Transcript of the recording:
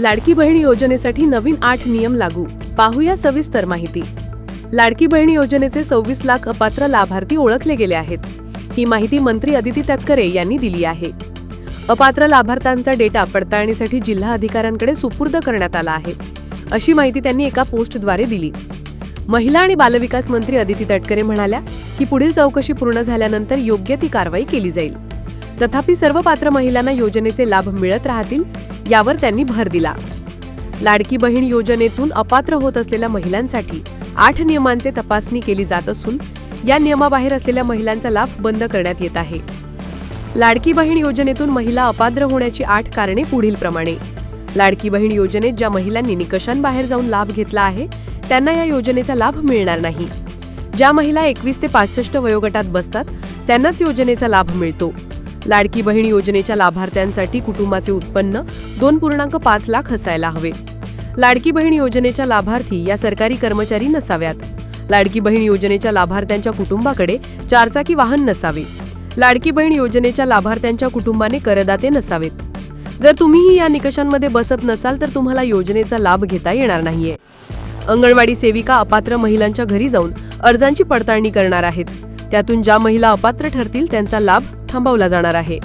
लाडकी बहीण योजनेसाठी नवीन आठ नियम लागू. पाहूया सविस्तर माहिती. लाडकी बहीण योजनेचे सव्वीस लाख अपात्र लाभार्थी ओळखले गेले आहेत. ही माहिती मंत्री अदिती तटकरे यांनी दिली आहे. अपात्र लाभार्थ्यांचा डेटा पडताळणीसाठी जिल्हा अधिकाऱ्यांकडे सुपूर्द करण्यात आला आहे. अशी माहिती त्यांनी एका पोस्टद्वारे दिली. महिला आणि बालविकास मंत्री अदिती तटकरे म्हणाल्या की पुढील चौकशी पूर्ण झाल्यानंतर योग्य ती कारवाई केली जाईल. तथापि सर्व पात्र महिलांना योजनेचे लाभ मिळत राहतील यावर त्यांनी भर दिला. लाडकी बहीण योजनेतून अपात्र होत असलेल्या महिलांसाठी आठ नियमांचे तपासणी केली जात असून या नियमाबाहेर असलेल्या महिलांचा लाभ बंद करण्यात येत आहे. लाडकी बहीण योजनेतून महिला अपात्र होण्याची आठ कारणे पुढील प्रमाणे. लाडकी बहीण योजनेत ज्या महिलांनी निकषांबाहेर जाऊन लाभ घेतला आहे त्यांना या योजनेचा लाभ मिळणार नाही. ज्या महिला एकवीस ते पासष्ट वयोगटात बसतात त्यांनाच योजनेचा लाभ मिळतो. लाडकी बहीण योजनेच्या लाभार्थ्यांसाठी कुटुंबाचे उत्पन्न दोन पूर्णांक पाच लाख असायला हवे. लाडकी बहीण योजनेच्या लाभार्थी या सरकारी कर्मचारी नसाव्यात. लाडकी बहीण योजनेच्या लाभार्थ्यांच्या कुटुंबाकडे चारचाकी वाहन नसावे. लाडकी बहीण योजनेच्या लाभार्थ्यांच्या कुटुंबाने करदाते नसावेत. जर तुम्हीही या निकषांमध्ये बसत नसाल तर तुम्हाला योजनेचा लाभ घेता येणार नाहीये. अंगणवाडी सेविका अपात्र महिलांच्या घरी जाऊन अर्जांची पडताळणी करणार आहेत. त्यातून ज्या महिला अपात्र ठरतील त्यांचा लाभ थांबवला जाणार आहे.